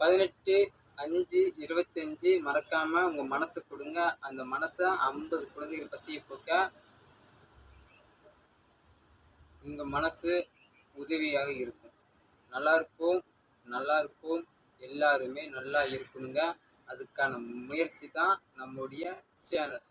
பதினெட்டு அஞ்சு இருபத்தஞ்சு மறக்காம உங்க மனசு கொடுங்க. அந்த மனசை ஐம்பது குழந்தைகள் பசியை போக்க உங்க மனசு உதவியாக இருக்கும். நல்லா இருப்போம் நல்லா இருப்போம். எல்லாருமே நல்லா இருக்கணுங்க. அதுக்கான முயற்சி தான் நம்முடைய சேனல்.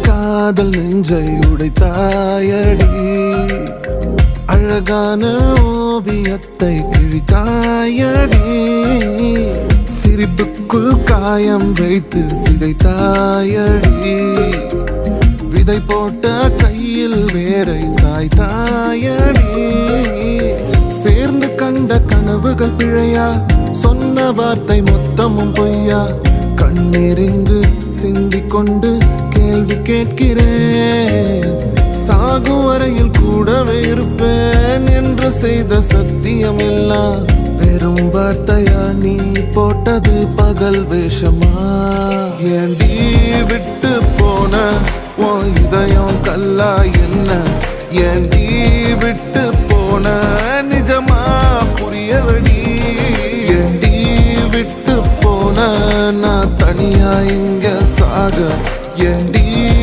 காதல் நெஞ்சை உடைத்தாயடி. அழகான ஓவியத்தை கிழித்தாயடி. சிரிப்புக்குள் காயம் வைத்து சிதைத்தாயடி. விதை போட்ட கையில் வேரை சாய்த்தாயடி. சேர்ந்து கண்ட கனவுகள் பிழையா? சொன்ன வார்த்தை மொத்தமும் பொய்யா? கண்ணெறிந்து சிந்திக் கொண்டு கேள்வி கேட்கிறேன். சாகும் வரையில் கூடவே இருப்பேன் என்று செய்த சத்தியம் எல்லாம் வெறும் வார்த்தையா நீ போட்டது பகல் வேஷமா? ஏண்டி விட்டு போன உன் இதயம் கல்லா என்ன? ஏண்டி விட்டு போன நிஜமா? புரியலடி ஏண்டி விட்டு போன? நான் தனியா இங்க சாக ஏண்டி விட்டு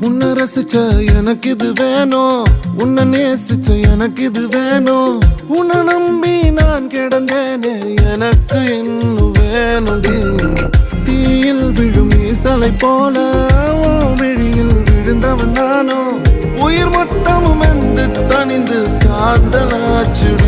உன்னை ரசிச்ச எனக்கு இது வேணும். உன்னை நேசிச்ச எனக்கு இது வேணும். உன்னை நம்பி நான் கிடந்தேனே எனக்கு இன்னும் வேணும்டி. தீயில் விழும் ஈசலை போல உன் விழியில் விழுந்தவன் நானும். உயிர் மொத்தமும் வந்து தணிந்து காந்தலாச்சுடி